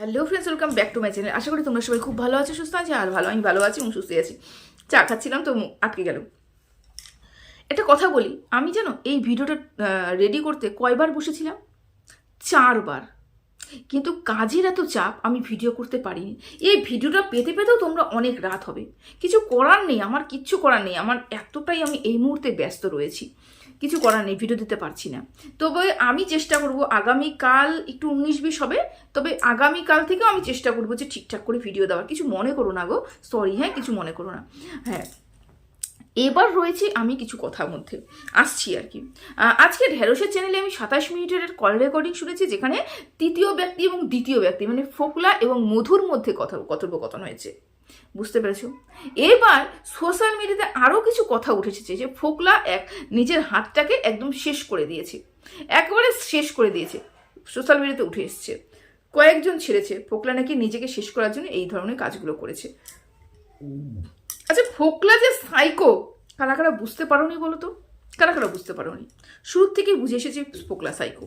Hello friends welcome back to my channel আশা করি তোমরা সবাই খুব ভালো আছো, সুস্থ আছি, আর ভালো, আমি ভালো আছি এবং সুস্থ আছি। চা খাচ্ছিলাম তো আটকে গেল একটা কথা বলি, আমি জানো, এই ভিডিওটা রেডি করতে কয়বার বসেছিলাম? চারবার। কিন্তু কাজের এত চাপ, আমি ভিডিও করতে পারিনি। এই ভিডিওটা পেতে পেতেও তোমরা অনেক রাত হবে। কিছু করার নেই, আমার কিচ্ছু করার নেই। আমার এতটাই আমি এই মুহূর্তে ব্যস্ত রয়েছি। কিছু করার নেই ভিডিও দিতে পারছি না। তবে আমি চেষ্টা করব আগামীকাল একটু উনিশ বিশ হবে, তবে আগামীকাল থেকেও আমি চেষ্টা করব যে ঠিকঠাক করে ভিডিও দেওয়ার। কিছু মনে করো না গো সরি হ্যাঁ কিছু মনে করো না। হ্যাঁ এবার রয়েছে আমি কিছু কথার মধ্যে। আসছি আর কি। আজকে ঢেঁড়সের চ্যানেলে আমি সাতাশ মিনিটের কল রেকর্ডিং শুনেছি, যেখানে তৃতীয় ব্যক্তি এবং দ্বিতীয় ব্যক্তি মানে ফোকলা এবং মধুর মধ্যে কথা কথোপকথন হয়েছে। বুঝতে পেরেছ? এবার সোশ্যাল মিডিয়াতে আরও কিছু কথা উঠেছে যে ফোকলা এক নিজের হাতটাকে একদম শেষ করে দিয়েছে। একেবারে শেষ করে দিয়েছে। সোশ্যাল মিডিয়াতে উঠে এসছে। কয়েকজন ছেড়েছে। ফোকলা নাকি নিজেকে শেষ করার জন্য এই ধরনের কাজগুলো করেছে। আচ্ছা ফোকলা যে সাইকো কারা কারা বুঝতে পারোনি বলো তো? কারা কারা বুঝতে পারোনি? শুরু থেকেই বুঝে এসেছে ফোকলা সাইকো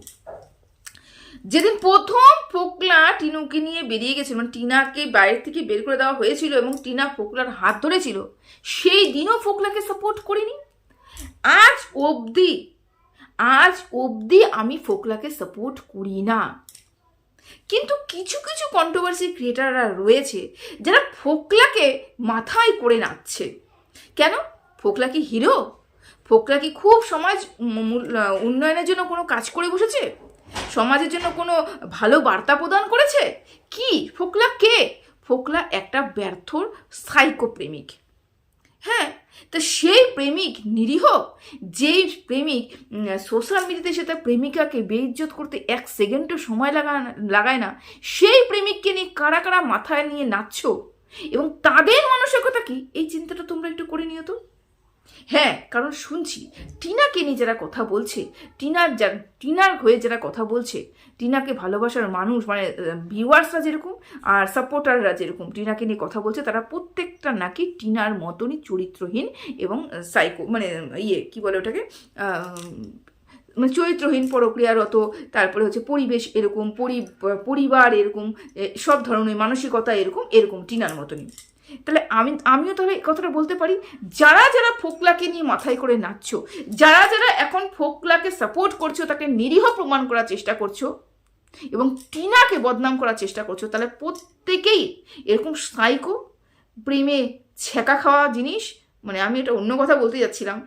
যেদিন প্রথম ফোকলা টিনুকে নিয়ে বেরিয়ে গেছিল মানে টিনাকে বাইরে থেকে বের করে দেওয়া হয়েছিল এবং টিনা ফোকলার হাত ধরেছিল, সেই দিনও ফোকলাকে সাপোর্ট করিনি। আজ অবধি আজ অবধি আমি ফোকলাকে সাপোর্ট করি না। কিন্তু কিছু কিছু কন্ট্রোভার্সি ক্রিয়েটাররা রয়েছে, যারা ফোকলাকে মাথায় করে নাচছে। কেন? ফোকলা কি হিরো ফোকলা কি খুব সমাজ উন্নয়নের জন্য কোনো কাজ করে বসেছে? সমাজের জন্য কোনো ভালো বার্তা প্রদান করেছে? কি? ফোকলা কে? ফোকলা একটা ব্যর্থর সাইকো প্রেমিক হ্যাঁ তো সেই প্রেমিক নিরীহ, যেই প্রেমিক সোশ্যাল মিডিয়াতে সে তার প্রেমিকাকে বেইজ্জত করতে এক সেকেন্ডও সময় লাগা, লাগায় না, সেই প্রেমিককে নিয়ে কারা কারা মাথায় নিয়ে নাচছো? এবং তাদের মানসিকতা কি? এই চিন্তাটা তোমরা একটু করে নিও তো। হ্যাঁ কারণ শুনছি, টিনাকে নিয়ে যারা কথা বলছে, টিনার যা টিনার হয়ে যারা কথা বলছে, টিনাকে ভালোবাসার মানুষ মানে ভিউয়ার্সরা যেরকম আর সাপোর্টাররা যেরকম, টিনাকে নিয়ে কথা বলছে, তারা প্রত্যেকটা নাকি টিনার মতনই চরিত্রহীন এবং সাইকো মানে ইয়ে কি বলে ওটাকে মানে চরিত্রহীন প্রক্রিয়ারত, তারপরে হচ্ছে পরিবেশ এরকম, পরি, পরিবার এরকম সব ধরনের মানসিকতা এরকম এরকম টিনার মতনই। তাহলে আমি, আমিও তাহলে এই কথাটা বলতে পারি, যারা যারা ফোকলাকে নিয়ে মাথায় করে নাচছো, যারা যারা এখন ফোকলাকে সাপোর্ট করছ, তাকে নিরীহ প্রমাণ করার চেষ্টা করছ, এবং টিনাকে বদনাম করার চেষ্টা করছ, তাহলে প্রত্যেকেই এরকম সাইকো প্রেমে ছেঁকা খাওয়া জিনিস মানে আমি এটা অন্য কথা বলতে যাচ্ছিলাম,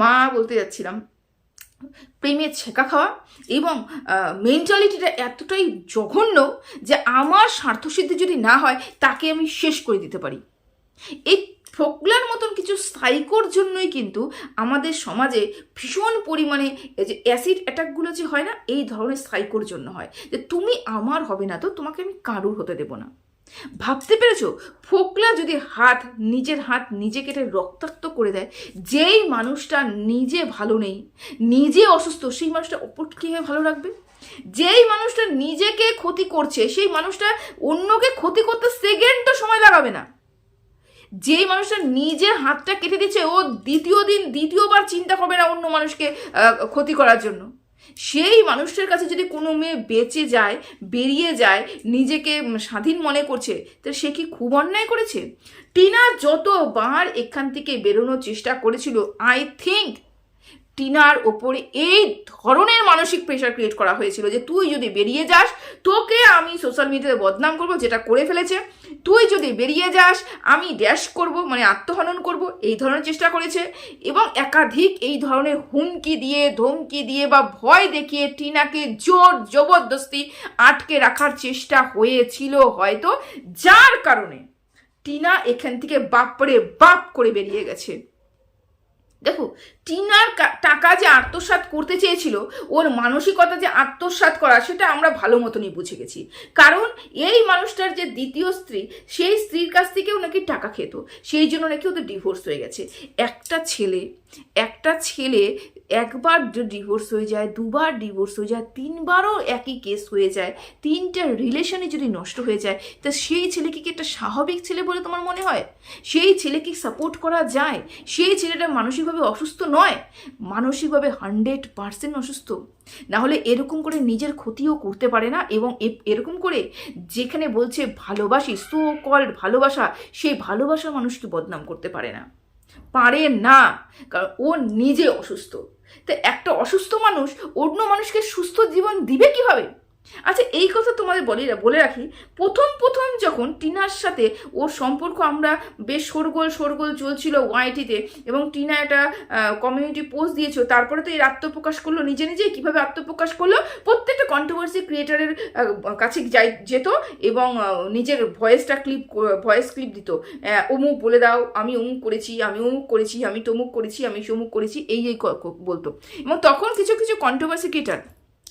মা বলতে যাচ্ছিলাম, প্রেমে ছেঁকা খাওয়া এবং মেন্টালিটিটা এতটাই জঘন্য যে আমার স্বার্থসিদ্ধি যদি না হয়, তাকে আমি শেষ করে দিতে পারি। এই ফোকলার মতন কিছু সাইকোর জন্যই কিন্তু আমাদের সমাজে ভীষণ পরিমাণে এই যে অ্যাসিড অ্যাটাকগুলো যে হয় না, এই ধরনের সাইকোর জন্য হয়। যে তুমি আমার হবে না তো তোমাকে আমি কারুর হতে দেবো না। ভাবতে পেরেছ? ফোকলা যদি হাত, নিজের হাত নিজে কেটে রক্তাক্ত করে দেয়, যেই মানুষটা নিজে ভালো নেই, নিজে অসুস্থ, সেই মানুষটা অপর কীভাবে ভালো রাখবে? যেই মানুষটা নিজেকে ক্ষতি করছে, সেই মানুষটা অন্যকে ক্ষতি করতে সেকেন্ডও সময় লাগাবে না। যেই মানুষটা নিজের হাতটা কেটে দিচ্ছে, ও দ্বিতীয় দিন দ্বিতীয়বার চিন্তা করবে না অন্য মানুষকে ক্ষতি করার জন্য। সেই মানুষটার কাছে যদি কোনো মেয়ে বেঁচে যায়, বেরিয়ে যায়, নিজেকে স্বাধীন মনে করছে, তো সে কি খুব অন্যায় করেছে? টিনা যতবার এখান থেকে বেরোনোর চেষ্টা করেছিল আই থিঙ্ক টিনার ওপরে এই ধরনের মানসিক প্রেশার ক্রিয়েট করা হয়েছিল যে তুই যদি বেরিয়ে যাস, তোকে আমি সোশ্যাল মিডিয়াতে বদনাম করব, যেটা করে ফেলেছে, তুই যদি বেরিয়ে যাস, আমি ড্যাশ করব মানে আত্মহনন করব, এই ধরনের চেষ্টা করেছে এবং একাধিক এই ধরনের হুমকি দিয়ে, ধমকি দিয়ে বা ভয় দেখিয়ে টিনাকে জোর জবরদস্তি আটকে রাখার চেষ্টা হয়েছিল হয়তো, যার কারণে টিনা এখান থেকে বাপরে বাপ করে বেরিয়ে গেছে। দেখো, টিনার টাকা যে আত্মসাত করতে চেয়েছিল, ওর মানসিকতা যে আত্মসাত করা, সেটা আমরা ভালো মতনই বুঝে গেছি। কারণ এই মানুষটার যে দ্বিতীয় স্ত্রী, সেই স্ত্রীর কাছ থেকেও নাকি টাকা খেত, সেই জন্য নাকি ওদের ডিভোর্স হয়ে গেছে। একটা ছেলে একটা ছেলে একবার ডিভোর্স হয়ে যায়, দুবার ডিভোর্স হয়ে যায়, তিনবারও একই কেস হয়ে যায়, তিনটা রিলেশনে যদি নষ্ট হয়ে যায়, তা সেই ছেলেকে কি একটা স্বাভাবিক ছেলে বলে তোমার মনে হয়? সেই ছেলেকে সাপোর্ট করা যায়? সেই ছেলেটা মানসিকভাবে অসুস্থ নয়? মানসিকভাবে হান্ড্রেড পার্সেন্ট অসুস্থ। না হলে এরকম করে নিজের ক্ষতিও করতে পারে না এবং এরকম করে যেখানে বলছে ভালোবাসি সো কল্ড ভালোবাসা, সেই ভালোবাসা মানুষকে বদনাম করতে পারে না? পারে না। কারণ ও নিজে অসুস্থ। তো একটা অসুস্থ মানুষ অন্য মানুষকে সুস্থ জীবন দিবে কীভাবে? আচ্ছা এই কথা তোমাদের বলে বলে রাখি, প্রথম প্রথম যখন টিনার সাথে ওর সম্পর্ক আমরা বেশ শোরগোল শোরগোল চলছিল ওয়াইটিতে এবং টিনা একটা কমিউনিটি পোস্ট দিয়েছিল, তারপরে তো এর আত্মপ্রকাশ করল, নিজে নিজেই কীভাবে আত্মপ্রকাশ করল, প্রত্যেকটা কন্ট্রোভার্সি ক্রিয়েটারের কাছে যাই, যেত এবং নিজের ভয়েসটা ক্লিপ ভয়েস ক্লিপ দিত। অমুক বলে দাও, আমি অমুক করেছি, আমি অমুক করেছি, আমি তমুক করেছি, আমি সমুক করেছি, এই এই বলতো। এবং তখন কিছু কিছু কন্ট্রোভার্সি ক্রিয়েটার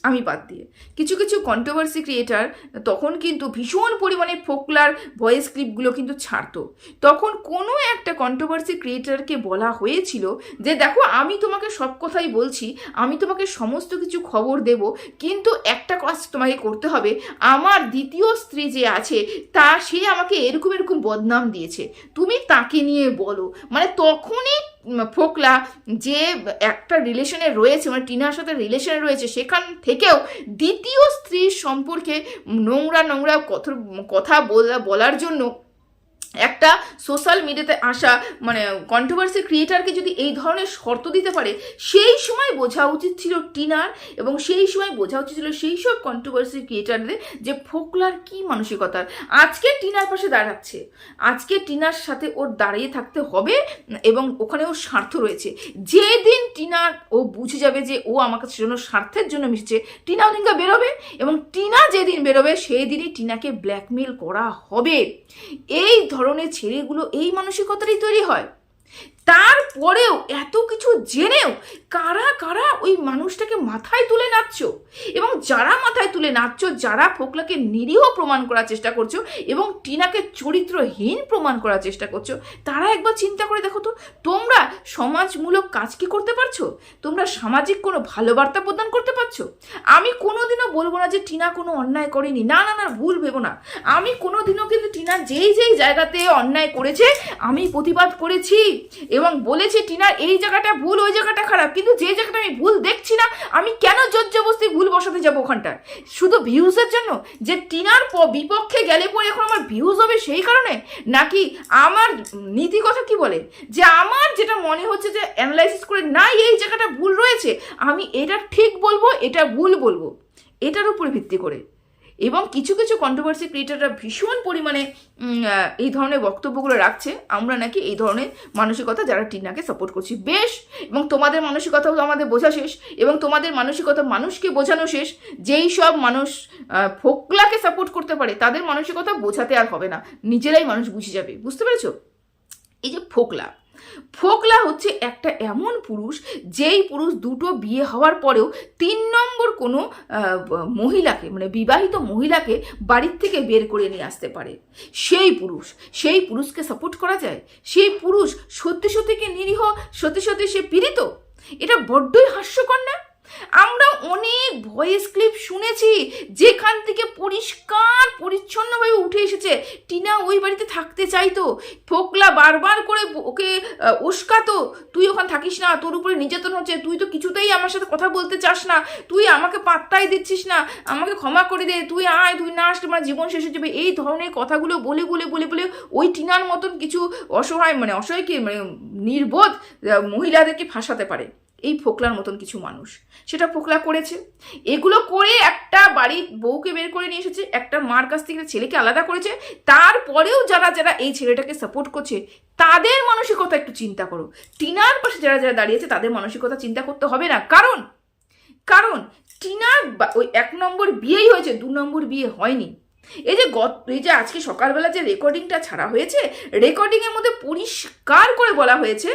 আমি বাদ দিয়ে। কিছু কিছু কন্ট্রোভার্সি ক্রিয়েটার তখন কিন্তু ভীষণ পরিমাণে ফোকলার ভয়েস ক্লিপগুলো কিন্তু ছাড়তো। তখন কোনো একটা কন্ট্রোভার্সি ক্রিয়েটারকে বলা হয়েছিল যে, দেখো, আমি তোমাকে সব কথাই বলছি, আমি তোমাকে সমস্ত কিছু খবর দেব, কিন্তু একটা কাজ তোমাকে করতে হবে। আমার দ্বিতীয় স্ত্রী যে আছে, তা, সে আমাকে এরকম এরকম বদনাম দিয়েছে। তুমি তাকে নিয়ে বলো। মানে তখনই ফোকলা যে একটা রিলেশনে রয়েছে মানে টিনার সাথে রিলেশনে রয়েছে, সেখান থেকেও দ্বিতীয় স্ত্রীর সম্পর্কে নোংরা নোংরা কথা কথা বলা, বলার জন্য একটা সোশ্যাল মিডিয়াতে আসা মানে কন্ট্রোভার্সি ক্রিয়েটারকে যদি এই ধরনের শর্ত দিতে পারে, সেই সময় বোঝা উচিত ছিল টিনার এবং সেই সময় বোঝা উচিত ছিল সেই সব কন্ট্রোভার্সি ক্রিয়েটারদের যে ফোকলার কি মানসিকতার আজকে টিনার পাশে দাঁড়াচ্ছে। আজকে টিনার সাথে ওর দাঁড়িয়ে থাকতে হবে এবং ওখানে ওর স্বার্থ রয়েছে। যেদিন টিনা ও বুঝে যাবে যে ও আমাকে জন্য স্বার্থের জন্য মিশছে টিনা ওদিনকে বেরোবে এবং টিনা যেদিন বেরোবে সেই দিনই টিনাকে ব্ল্যাকমেল করা হবে। এই ধরনের ছেলেগুলো এই মানসিকতারই তৈরি হয়। তারপরেও এত কিছু জেনেও কারা কারা ওই মানুষটাকে মাথায় তুলে নাচছো? এবং যারা মাথায় তুলে নাচছো, যারা ফোকলাকে নিরীহ প্রমাণ করার চেষ্টা করছ এবং টিনাকে চরিত্রহীন প্রমাণ করার চেষ্টা করছ, তারা একবার চিন্তা করে দেখো তো, তোমরা সমাজমূলক কাজ কি করতে পারছ? তোমরা সামাজিক কোনো ভালো বার্তা প্রদান করতে পারছ? আমি কোনোদিনও বলব না যে টিনা কোনো অন্যায় করেনি। না না না, ভুল ভেবো না। আমি কোনোদিনও কিন্তু টিনা যেই যেই জায়গাতে অন্যায় করেছে, আমি প্রতিবাদ করেছি। এবং বলেছি, টিনার এই জায়গাটা ভুল, ওই জায়গাটা খারাপ। কিন্তু যে জায়গাটা আমি ভুল দেখছি না, আমি কেন জোর জবস্তি ভুল বসাতে যাব ওখানটায়? শুধু ভিউজের জন্য? যে টিনার বিপক্ষে গেলে পরে এখন আমার ভিউজ হবে সেই কারণে? নাকি আমার নীতি কথা কি বলে? যে আমার যেটা মনে হচ্ছে যে অ্যানালাইসিস করে, না, এই জায়গাটা ভুল রয়েছে। আমি এটা ঠিক বলব, এটা ভুল বলব। এটার উপর ভিত্তি করে। এবং কিছু কিছু কন্ট্রোভার্সি ক্রিয়েটাররা ভীষণ পরিমাণে এই ধরনের বক্তব্যগুলো রাখছে। আমরা নাকি এই ধরনের মানসিকতা যারা টিনাকে সাপোর্ট করছি, বেশ, এবং তোমাদের মানসিকতাও আমাদের বোঝা শেষ, এবং তোমাদের মানসিকতা মানুষকে বোঝানো শেষ, যেই সব মানুষ ফোকলাকে সাপোর্ট করতে পারে, তাদের মানসিকতা বোঝাতে আর হবে না। নিজেরাই মানুষ বুঝে যাবে, বুঝতে পেরেছ? এই যে ফোকলা ফোকলা হচ্ছে একটা এমন পুরুষ, যেই পুরুষ দুটো বিয়ে হওয়ার পরেও তিন নম্বর কোনো মহিলাকে মানে বিবাহিত মহিলাকে বাড়ির থেকে বের করে নিয়ে আসতে পারে। সেই পুরুষ, সেই পুরুষকে সাপোর্ট করা যায়? সেই পুরুষ সত্যি সত্যিকে নিরীহ? সত্যি সত্যি সে পীড়িত? এটা বড্ডই হাস্যকর না? আমরা অনেক ভয়েস ক্লিপ শুনেছি, যেখান থেকে পরিষ্কার, পরিচ্ছন্নভাবে উঠে এসেছে। টিনা ওই বাড়িতে থাকতে চাইতো। ফোকলা বারবার করে ওকে উস্কাতো, তুই ওখানে থাকিস না, তোর উপরে নির্যাতন হচ্ছে, তুই তো কিছুতেই আমার সাথে কথা বলতে চাস না, তুই আমাকে পাত্তাই দিচ্ছিস না, আমাকে ক্ষমা করে দে, তুই আয়, তুই না আসলে আমার জীবন শেষ হয়ে যাবে। এই ধরনের কথাগুলো বলে বলে বলে বলে ওই টিনার মতন কিছু অসহায় মানে অসহায় কি মানে নির্বোধ মহিলাদেরকে ফাঁসাতে পারে। এই ফোকলার মতন কিছু মানুষ। সেটা ফোকলা করেছে। এগুলো করে একটা বাড়ির বউকে বের করে নিয়ে এসেছে, একটা মার কাছ থেকে ছেলেকে আলাদা করেছে। তারপরেও যারা যারা এই ছেলেটাকে সাপোর্ট করছে, তাদের মানসিকতা একটু চিন্তা করো। টিনার পাশে যারা যারা দাঁড়িয়েছে তাদের মানসিকতা চিন্তা করতে হবে না। কারণ কারণ টিনার ওই এক নম্বর বিয়েই হয়েছে, দু নম্বর বিয়ে হয়নি। এই যে গত, এই যে আজকে সকালবেলা যে রেকর্ডিংটা ছাড়া হয়েছে, রেকর্ডিংয়ের মধ্যে পরিষ্কার করে বলা হয়েছে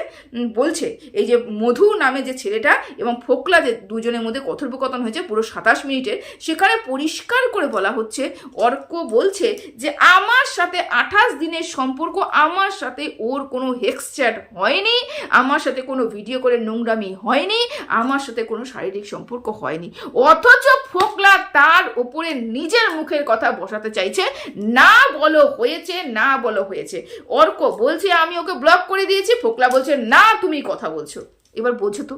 বলছে, এই যে মধু নামে যে ছেলেটা এবং ফোকলা যে দুজনের মধ্যে কথোপকথন হয়েছে পুরো সাতাশ মিনিটের, সেখানে পরিষ্কার করে বলা হচ্ছে, অর্ক বলছে যে আমার সাথে আঠাশ দিনের সম্পর্ক, আমার সাথে ওর কোনো হেক্স চ্যাট হয়নি, আমার সাথে কোনো ভিডিও করে নোংরামি হয়নি, আমার সাথে কোনো শারীরিক সম্পর্ক হয়নি। অথচ ফোকলা তার ওপরে নিজের মুখের কথা বসাতে চাইছে, না বলো, হয়েছে, না বলো, হয়েছে। অর্ক বলছে, আমি ওকে ব্লক করে দিয়েছি। ফোকলা বলছে, না, তুমি কথা বলছো। এবার বোঝো তো,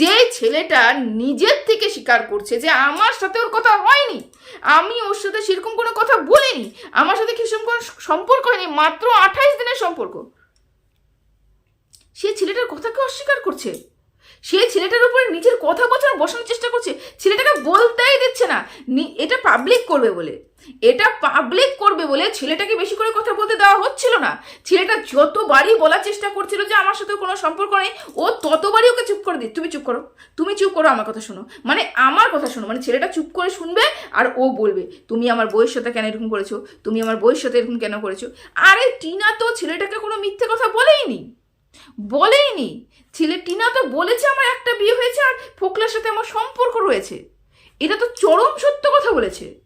যে ছেলেটা নিজের থেকে স্বীকার করছে যে আমার সাথে ওর কথা হয়নি, আমি ওর সাথে সেরকম কোনো কথা বলিনি, আমার সাথে সেরকম কোনো সম্পর্ক হয়নি, মাত্র আঠাইশ দিনের সম্পর্ক। সে ছেলেটার কথাকে অস্বীকার করছে। সে ছেলেটার উপরে নিজের কথা বছর বসানোর চেষ্টা করছে। ছেলেটাকে বলতেই দিচ্ছে না। নি- এটা পাবলিক করবে বলে। এটা পাবলিক করবে বলে ছেলেটাকে বেশি করে কথা বলতে দেওয়া হচ্ছিল না। ছেলেটা যতবারই বলার চেষ্টা করছিল যে আমার সাথে কোনো সম্পর্ক নেই, ও ততবারই ওকে চুপ করে দিই তুমি চুপ করো। তুমি চুপ করো আমার কথা শোনো। মানে আমার কথা শোনো। মানে ছেলেটা চুপ করে শুনবে আর ও বলবে, তুমি আমার বইয়ের সাথে কেন এরকম করেছ? তুমি আমার বইয়ের সাথে এরকম কেন করেছ? আরে টিনা তো ছেলেটাকে কোনো মিথ্যে কথা বলেইনি। বলেইনি? ছেলে টিনা তো বলেছে আমার একটা বিয়ে হয়েছে আর ফোকলার সাথে আমার সম্পর্ক রয়েছে। এটা তো চরম সত্য কথা বলেছে।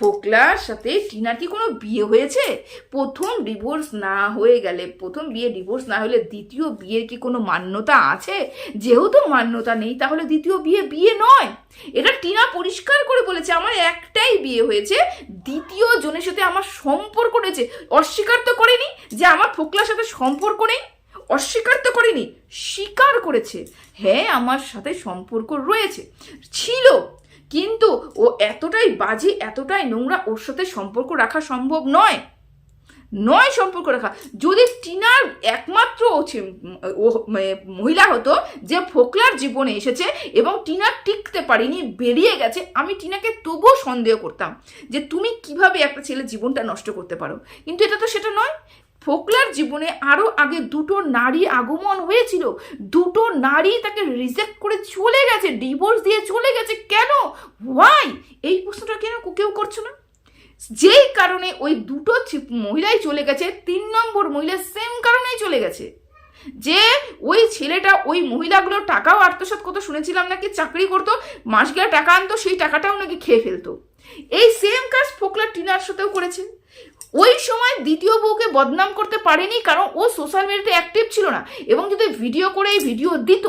ফোকলার সাথে টিনার কি কোনো বিয়ে হয়েছে? প্রথম ডিভোর্স না হয়ে গেলে, প্রথম বিয়ে ডিভোর্স না হলে দ্বিতীয় বিয়ের কি কোনো মান্যতা আছে? যেহেতু মান্যতা নেই, তাহলে দ্বিতীয় বিয়ে বিয়ে নয়। এটা টিনা পরিষ্কার করে বলেছে, আমার একটাই বিয়ে হয়েছে, দ্বিতীয় জনের সাথে আমার সম্পর্ক রয়েছে। অস্বীকার তো করেনি যে আমার ফোকলার সাথে সম্পর্ক নেই। অস্বীকার তো করেনি, স্বীকার করেছে। হ্যাঁ আমার সাথে সম্পর্ক রয়েছে, ছিল, কিন্তু ও এতটাই বাজে, এতটাই নোংরা, ওর সাথে সম্পর্ক রাখা সম্ভব নয়। নয় সম্পর্ক রাখা। যদি টিনার একমাত্র ও মহিলা হতো যে ফোকলার জীবনে এসেছে এবং টিনা টিকতে পারিনি, বেরিয়ে গেছে, আমি টিনাকে তবুও সন্দেহ করতাম যে তুমি কীভাবে একটা ছেলে জীবনটা নষ্ট করতে পারো। কিন্তু এটা তো সেটা নয়। ফোকলার জীবনে আরও আগে দুটো নারী আগমন হয়েছিল। দুটো নারী তাকে রিজেক্ট করে চলে গেছে ডিভোর্স দিয়ে চলে গেছে। কেন? ওয়াই এই প্রশ্নটা কেন কেউ করছ না? যেই কারণে ওই দুটো মহিলাই চলে গেছে, তিন নম্বর মহিলা সেম কারণেই চলে গেছে। যে ওই ছেলেটা ওই মহিলাগুলো টাকাও আত্মসাৎ করতো, শুনেছিলাম নাকি চাকরি করতো, মাস গেলে টাকা আনতো, সেই টাকাটাও নাকি খেয়ে ফেলতো। এই সেম কাজ ফোকলা টিনার সাথেও করেছে। ওই সময় দ্বিতীয় বউকে বদনাম করতে পারেনি, কারণ ও সোশ্যাল মিডিয়াতে অ্যাক্টিভ ছিল না। এবং যদি ভিডিও করে এই ভিডিও দিত,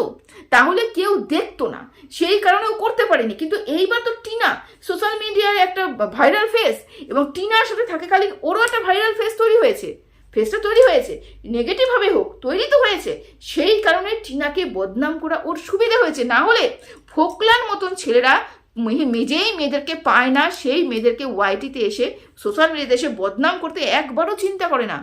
তাহলে কেউ দেখতো না। সেই কারণে ও করতে পারেনি। কিন্তু এইবার তো টিনা সোশ্যাল মিডিয়ার একটা ভাইরাল ফেস এবং টিনার সাথে থাকাকালীন ওরও একটা ভাইরাল ফেস তৈরি হয়েছে। ফেসটা তৈরি হয়েছে নেগেটিভভাবে হোক, তৈরি তো হয়েছে। সেই কারণে টিনাকে বদনাম করা ওর সুবিধা হয়েছে। না হলে ফোকলার মতন ছেলেরা মেজেই মেয়েদেরকে পায় না, সেই মেয়েদেরকে ওয়াইটিতে এসে সোশ্যাল মিডিয়াতে এসে বদনাম করতে একবারও চিন্তা করে না।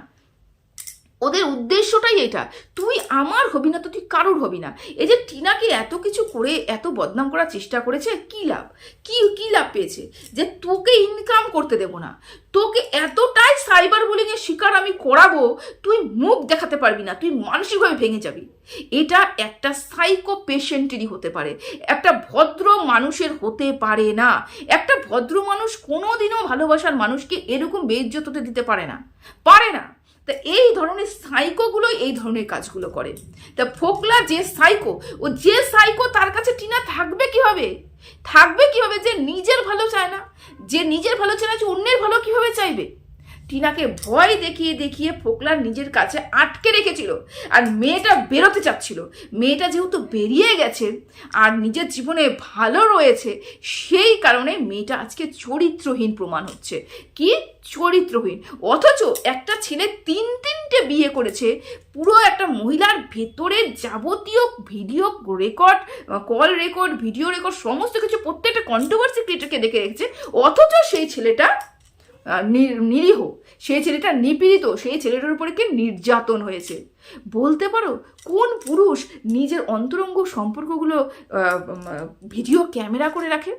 ওদের উদ্দেশ্যটাই এটা তুই আমার হবি না তো তুই কারোর হবি না। এই যে টিনাকে এত কিছু করে, এত বদনাম করার চেষ্টা করেছে, কি লাভ? কি কি লাভ পেয়েছে? যে তোকে ইনকাম করতে দেবো না। তোকে এতটাই সাইবার বুলিংয়ের শিকার আমি করাবো, তুই মুখ দেখাতে পারবি না, তুই মানসিকভাবে ভেঙে যাবি। এটা একটা সাইকো পেশেন্টেরই হতে পারে। একটা ভদ্র মানুষের হতে পারে না। একটা ভদ্র মানুষ কোনোদিনও ভালোবাসার মানুষকে এরকম বেইজ্জত হতে দিতে পারে না। পারে না। তা এই ধরনের সাইকোগুলো এই ধরনের কাজগুলো করে। তা ফোকলা যে সাইকো ও যে সাইকো তার কাছে টিনা থাকবে কীভাবে? থাকবে কীভাবে যে নিজের ভালো চায় না? যে নিজের ভালো চায় না, যে অন্যের ভালো কীভাবে চাইবে? টিনাকে ভয় দেখিয়ে দেখিয়ে ফোকলার নিজের কাছে আটকে রেখেছিল আর মেয়েটা বেরোতে চাচ্ছিল। মেয়েটা যেহেতু বেরিয়ে গেছে আর নিজের জীবনে ভালো রয়েছে, সেই কারণে মেয়েটা আজকে চরিত্রহীন প্রমাণ হচ্ছে। কি? চরিত্রহীন। অথচ একটা ছেলে তিন তিনটে বিয়ে করেছে, পুরো একটা মহিলার ভেতরের যাবতীয় video record, call record, video record, সমস্ত কিছু, প্রত্যেকটা কন্ট্রোভার্সি ক্রিয়েটারকে দেখে রেখেছে। অথচ সেই ছেলেটা নিরীহ। সেই ছেলেটা নিপীড়িত সেই ছেলেটার উপরে কি নির্যাতন হয়েছে। বলতে পারো, কোন পুরুষ নিজের অন্তরঙ্গ সম্পর্কগুলো ভিডিও ক্যামেরা করে রাখে?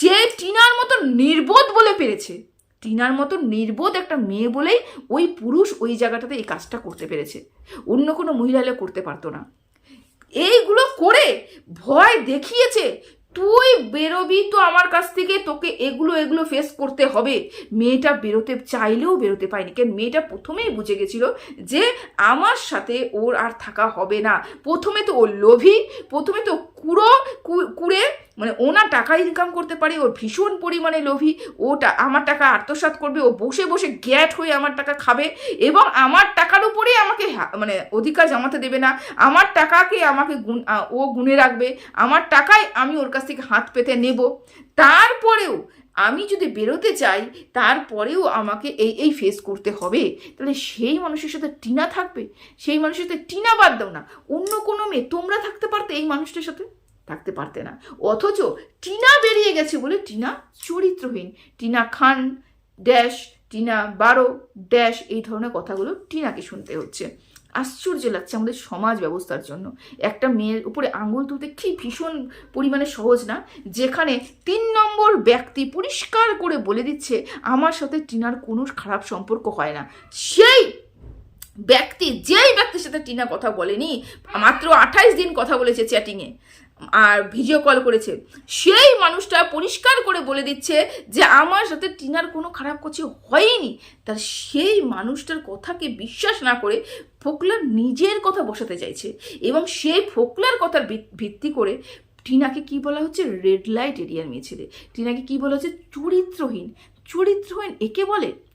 যে টিনার মতো নির্বোধ বলে পেরেছে। টিনার মতো নির্বোধ একটা মেয়ে বলেই ওই পুরুষ ওই জায়গাটাতে এই কাজটা করতে পেরেছে। অন্য কোনো মহিলা হলে করতে পারতো না। এইগুলো করে ভয় দেখিয়েছে তুই বেরোবি তো আমার কাছ থেকে, তোকে এগুলো এগুলো ফেস করতে হবে। মেয়েটা বেরোতে চাইলেও বেরোতে পায়নি কেন? মেয়েটা প্রথমেই বুঝে গেছিল যে আমার সাথে ওর আর থাকা হবে না। প্রথমে তো ও লোভী, প্রথমে তো কুড়ো কুড়ে মানে ওনার টাকা ইনকাম করতে পারে, ওর ভীষণ পরিমাণে লোভী, ওটা আমার টাকা আত্মসাৎ করবে, ও বসে বসে গ্যাট হয়ে আমার টাকা খাবে এবং আমার টাকার উপরে আমাকে মানে অধিকার জমাতে দেবে না। আমার টাকাকে আমাকে গুণ ও গুনে রাখবে। আমার টাকায় আমি ওর কাছ থেকে হাত পেতে নেব। তারপরেও আমি যদি বেরোতে চাই, তারপরেও আমাকে এই এই ফেস করতে হবে। তাহলে সেই মানুষের সাথে টিনা থাকবে? সেই মানুষের সাথে টিনা বাদ দাও না। অন্য কোনো মেয়ে, তোমরা থাকতে পারতে এই মানুষটার সাথে? থাকতে পারতে না। অথচ টিনা বেরিয়ে গেছে বলে টিনা চরিত্রহীন। টিনা খান, ড্যাশ, টিনা বারো, ড্যাশ এই ধরনের কথাগুলো টিনাকে শুনতে হচ্ছে। আশ্চর্য লাগছে আমাদের সমাজ ব্যবস্থার জন্য। একটা মেয়ের উপরে আঙুল তুলতে কি ভীষণ পরিমাণে সহজ না? যেখানে তিন নম্বর ব্যক্তি পরিষ্কার করে বলে দিচ্ছে, আমার সাথে টিনার কোনো খারাপ সম্পর্ক হয় না। সেই ব্যক্তি, যেই ব্যক্তির সাথে টিনা কথা বলেনি, মাত্র আঠাইশ দিন কথা বলেছে চ্যাটিংয়ে আর ভিডিও কল করেছে। সেই মানুষটা পরিষ্কার করে বলে দিচ্ছে যে, আমার সাথে টিনার কোনো খারাপ কিছু হয়নি। তার সেই মানুষটার কথাকে বিশ্বাস না করে ফোকলার নিজের কথা বসাতে চাইছে এবং সেই ফোকলার কথার ভিত- ভিত্তি করে টিনাকে কি বলা হচ্ছে? রেড লাইট এরিয়ার মেয়ে টিনাকে কি বলা হচ্ছে? চরিত্রহীন। চরিত্রহীন একে বলে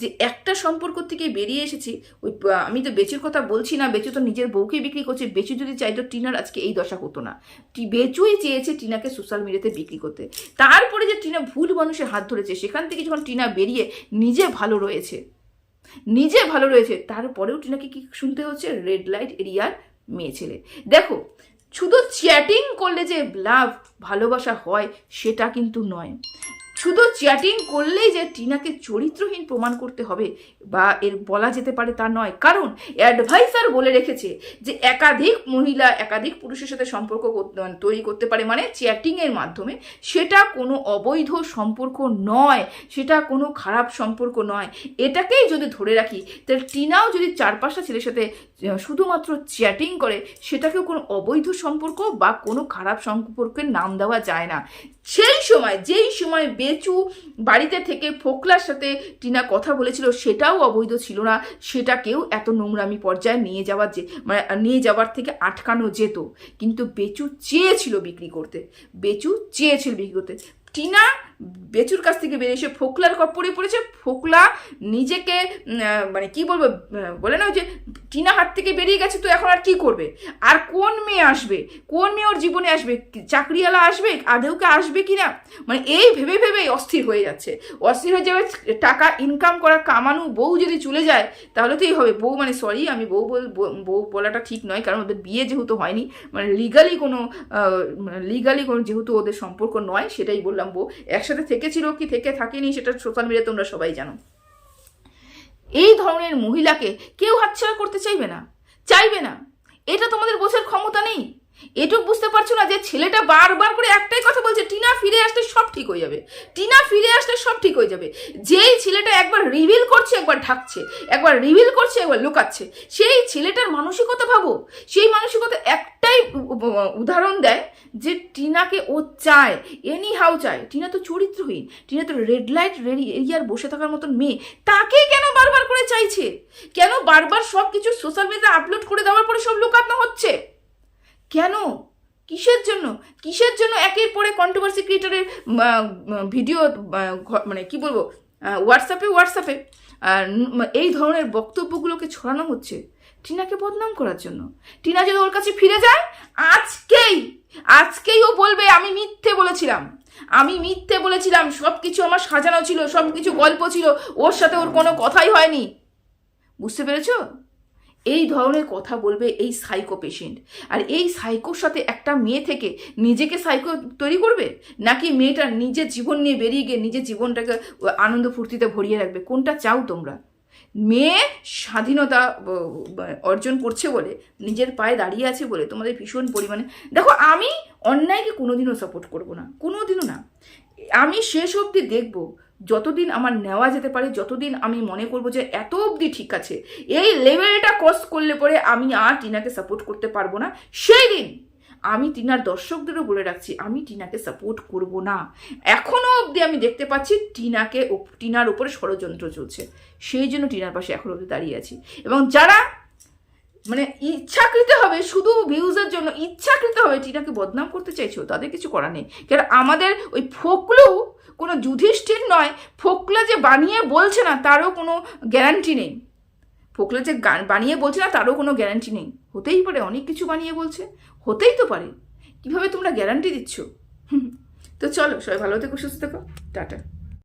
যে একটা সম্পর্ক থেকে বেরিয়ে এসেছি, ওই আমি তো বেচুর কথা বলছি না, বেচু তো নিজের বউকে বিক্রি করছে, বেচু যদি চাইতো টিনার আজকে এই দশা হতো না। বেচুই চেয়েছে টিনাকে সোশ্যাল মিডিয়াতে বিক্রি করতে। তারপরে যে টিনা ভুল মানুষের হাত ধরেছে, সেখান থেকে যখন টিনা বেরিয়ে নিজে ভালো রয়েছে, নিজে ভালো রয়েছে, তারপরেও টিনাকে কি শুনতে হচ্ছে? রেড লাইট এরিয়ার মেয়ে ছেলে। দেখো, শুধু চ্যাটিং করলে যে লাভ, ভালোবাসা হয়, সেটা কিন্তু নয়। শুধু চ্যাটিং করলেই যে টিনাকে চরিত্রহীন প্রমাণ করতে হবে বা এর বলা যেতে পারে তা নয়। কারণ অ্যাডভাইসার বলে রেখেছে যে একাধিক মহিলা একাধিক পুরুষের সাথে সম্পর্ক তৈরি করতে পারে মানে চ্যাটিংয়ের মাধ্যমে। সেটা কোনো অবৈধ সম্পর্ক নয়। সেটা কোনো খারাপ সম্পর্ক নয়। এটাকেই যদি ধরে রাখি, তাহলে টিনাও যদি চার পাঁচটা ছেলের সাথে শুধুমাত্র চ্যাটিং করে, সেটাকেও কোনো অবৈধ সম্পর্ক বা কোনো খারাপ সম্পর্কের নাম দেওয়া যায় না। সেই সময়, যেই সময় বেচু বাড়িতে থেকে ফোকলার সাথে টিনা কথা বলেছিল, সেটাও অবৈধ ছিল না। সেটাকেও এত নোংরামি পর্যায়ে নিয়ে যাওয়ার যে মানে নিয়ে যাওয়ার থেকে আটকানো যেত। কিন্তু বেচু চেয়েছিল বিক্রি করতে। বেচু চেয়েছিল বিক্রি করতে। টিনা বেচুর কাছ থেকে বেরিয়ে এসে ফোকলার কপড়ে পড়েছে। ফোকলা নিজেকে মানে কি বলব বলে না যে টিনা হাত থেকে বেরিয়ে গেছে তো এখন আর কি করবে? আর কোন মেয়ে আসবে? কোন মেয়ে ওর জীবনে আসবে? চাকরিওয়ালা আসবে? আদেও কে আসবে কি না? মানে এই ভেবে ভেবেই অস্থির হয়ে যাচ্ছে। অস্থির হয়ে যাবে টাকা ইনকাম করা কামানো বউ যদি চলে যায়, তাহলে তো এই হবে। বউ মানে সরি আমি বউ বউ- বলাটা ঠিক নয়, কারণ ওদের বিয়ে যেহেতু হয়নি মানে লিগালি কোনো লিগালি কোনো যেহেতু ওদের সম্পর্ক নয়, সেটাই বললাম বউ। একসাথে থেকেছিল কি থেকে থাকেনি সেটা সোশ্যাল মিডিয়া তোমরা সবাই জানো। এই ধরনের মহিলাকে কেউ হাতছাড়া করতে চাইবে না চাইবে না। এটা তোমাদের বোঝার ক্ষমতা নেই। এটুক বুঝতে পারছ না যে ছেলেটা বারবার করে একটাই কথা বলছে, টিনা ফিরে আসলে সব ঠিক হয়ে যাবে। টিনা ফিরে আসলে সব ঠিক হয়ে যাবে। যেই ছেলেটা একবার রিভিল করছে, একবার ঢাকছে, একবার রিভিল করছে, একবার লুকাচ্ছে, সেই ছেলেটার মানসিকতা ভাবো, সেই মানসিকতা একটাই উদাহরণ দেয় যে টিনাকে ও চায় এনি হাউ চায়। টিনা তো চরিত্রহীন, টিনা তো রেড লাইট রেডি এরিয়ার বসে থাকার মতন মেয়ে। তাকে কেন বারবার করে চাইছে? কেন বারবার সব কিছু সোশ্যাল মিডিয়াতে আপলোড করে দেওয়ার পরে সব লুকানো হচ্ছে? কেন? কিসের জন্য? কিসের জন্য একের পরে কন্ট্রোভার্সি ক্রিয়েটারের ভিডিও মানে কি বলব? হোয়াটসঅ্যাপে হোয়াটসঅ্যাপে এই ধরনের বক্তব্যগুলোকে ছড়ানো হচ্ছে টিনাকে বদনাম করার জন্য। টিনা যদি ওর কাছে ফিরে যায়, আজকেই আজকেই ও বলবে, আমি মিথ্যে বলেছিলাম। আমি মিথ্যে বলেছিলাম। সব কিছু আমার সাজানো ছিল সব কিছু গল্প ছিল। ওর সাথে ওর কোনো কথাই হয়নি। বুঝতে পেরেছ? এই ধরনের কথা বলবে এই সাইকো পেশেন্ট আর এই সাইকোর সাথে একটা মেয়ে থেকে নিজেকে সাইকো তৈরি করবে? নাকি মেয়েটা নিজের জীবন নিয়ে বেরিয়ে গিয়ে নিজের জীবনটাকে আনন্দ ফুর্তিতে ভরিয়ে রাখবে? কোনটা চাও তোমরা? মেয়ে স্বাধীনতা অর্জন করছে বলে, নিজের পায়ে দাঁড়িয়ে আছে বলে তোমাদের ভীষণ পরিমাণে দেখো, আমি অন্যায়কে কোনোদিনও সাপোর্ট করব না। কোনোদিনও না। আমি শেষ অবধি দেখব যতদিন আমার নেওয়া যেতে পারে, যতদিন আমি মনে করব যে এত অবধি ঠিক আছে, এই লেভেলটা ক্রস করলে পরে আমি আর টিনাকে সাপোর্ট করতে পারব না। সেই দিন আমি টিনার দর্শকদেরও বলে রাখছি, আমি টিনাকে সাপোর্ট করব না। এখনও অবধি আমি দেখতে পাচ্ছি টিনাকে টিনার উপরে ষড়যন্ত্র চলছে। সেই জন্য টিনার পাশে এখন অবধি দাঁড়িয়ে আছি। এবং যারা মানে ইচ্ছাকৃত হবে শুধু ভিউজের জন্য ইচ্ছাকৃত হবে টিনাকে বদনাম করতে চাইছো, তাদের কিছু করার নেই। কারণ আমাদের ওই ফোকলু কোনো যুধিষ্ঠির নয়, ফোকলা যে বানিয়ে বলছে না, তারও কোনো গ্যারান্টি নেই। ফোকলা যে গান বানিয়ে বলছে না, তারও কোনো গ্যারান্টি নেই। হতেই পারে অনেক কিছু বানিয়ে বলছে, হতেই তো পারে। কীভাবে তোমরা গ্যারান্টি দিচ্ছ? তো চলো, সবাই ভালো থেকো, সুস্থ থেকো। টাটা।